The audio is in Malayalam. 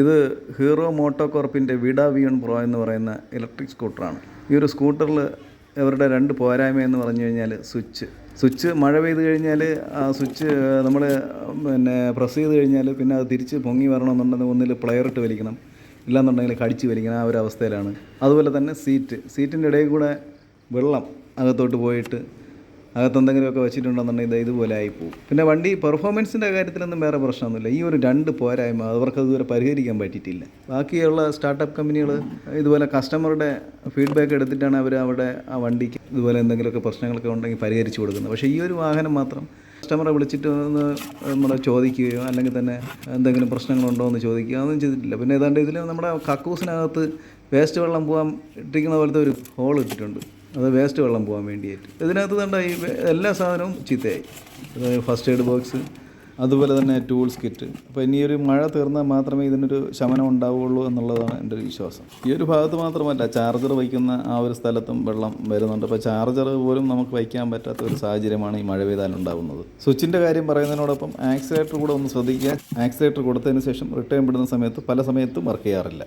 ഇത് ഹീറോ മോട്ടോ കോർപ്പിന്റെ വിഡ വിയൺ പ്രോ എന്ന് പറയുന്ന ഇലക്ട്രിക് സ്കൂട്ടറാണ്. ഈ ഒരു സ്കൂട്ടറിൽ ഇവരുടെ രണ്ട് പോരായ്മ എന്ന് പറഞ്ഞു കഴിഞ്ഞാൽ സ്വിച്ച്. സ്വിച്ച് മഴ പെയ്ത് കഴിഞ്ഞാൽ ആ സ്വിച്ച് നമ്മൾ പിന്നെ പ്രസ് ചെയ്ത് കഴിഞ്ഞാൽ പിന്നെ അത് തിരിച്ച് പൊങ്ങി വരണമെന്നുണ്ടെങ്കിൽ ഒന്നിൽ പ്ലെയർ ഇട്ട് വലിക്കണം. ഇല്ലാന്നുണ്ടെങ്കിൽ കടിച്ച് വലിക്കണം. ആ ഒരു അവസ്ഥയിലാണ്. അതുപോലെ തന്നെ സീറ്റ്. സീറ്റിന്റെ ഇടയിൽ കൂടെ വെള്ളം അകത്തോട്ട് പോയിട്ട് അകത്ത് എന്തെങ്കിലുമൊക്കെ വെച്ചിട്ടുണ്ടെന്നുണ്ടെങ്കിൽ ഇത് ഇതുപോലെ ആയിപ്പോവും. പിന്നെ വണ്ടി പെർഫോമൻസിന്റെ കാര്യത്തിലൊന്നും വേറെ പ്രശ്നമൊന്നുമില്ല. ഈ ഒരു രണ്ട് പോരായ്മ അവർക്ക് ഇതുവരെ പരിഹരിക്കാൻ പറ്റിയിട്ടില്ല. ബാക്കിയുള്ള സ്റ്റാർട്ടപ്പ് കമ്പനികൾ ഇതുപോലെ കസ്റ്റമറുടെ ഫീഡ്ബാക്ക് എടുത്തിട്ടാണ് അവർ അവിടെ ആ വണ്ടിക്ക് ഇതുപോലെ എന്തെങ്കിലുമൊക്കെ പ്രശ്നങ്ങളൊക്കെ ഉണ്ടെങ്കിൽ പരിഹരിച്ചു കൊടുക്കുന്നത്. പക്ഷേ ഈ ഒരു വാഹനം മാത്രം കസ്റ്റമറെ വിളിച്ചിട്ട് ഒന്ന് നമ്മളെ ചോദിക്കുകയോ അല്ലെങ്കിൽ തന്നെ എന്തെങ്കിലും പ്രശ്നങ്ങളുണ്ടോ എന്ന് ചോദിക്കുകയോ ഒന്നും ചെയ്തിട്ടില്ല. പിന്നെ ഏതാണ്ട് ഇതിൽ നമ്മുടെ കക്കൂസിനകത്ത് വേസ്റ്റ് വെള്ളം പോകാൻ ഇട്ടിരിക്കുന്ന പോലത്തെ ഒരു ഹോൾ ഇട്ടിട്ടുണ്ട്. അത് വേസ്റ്റ് വെള്ളം പോകാൻ വേണ്ടിയിട്ട്. ഇതിനകത്ത് തന്നെ ഈ എല്ലാ സാധനവും ചീത്തയായി. അതായത് ഫസ്റ്റ് എയ്ഡ് ബോക്സ് അതുപോലെ തന്നെ ടൂൾസ് കിറ്റ് അപ്പോൾ ഇനി ഒരു മഴ തീർന്നാൽ മാത്രമേ ഇതിനൊരു ശമനം ഉണ്ടാവുകയുള്ളൂ എന്നുള്ളതാണ് എന്റെ ഒരു വിശ്വാസം. ഈ ഒരു ഭാഗത്ത് മാത്രമല്ല ചാർജർ വയ്ക്കുന്ന ആ ഒരു സ്ഥലത്തും വെള്ളം വരുന്നുണ്ട്. അപ്പോൾ ചാർജർ പോലും നമുക്ക് വയ്ക്കാൻ പറ്റാത്ത ഒരു സാഹചര്യമാണ് ഈ മഴ പെയ്താൽ ഉണ്ടാകുന്നത് സ്വിച്ചിന്റെ കാര്യം പറയുന്നതിനോടൊപ്പം ആക്സിലേറ്റർ കൂടെ ഒന്ന് ശ്രദ്ധിക്കുക. ആക്സിലേറ്റർ കൊടുത്തതിന് ശേഷം റിട്ടേൺ വിടുന്ന സമയത്ത് പല സമയത്തും വർക്ക് ചെയ്യാറില്ല.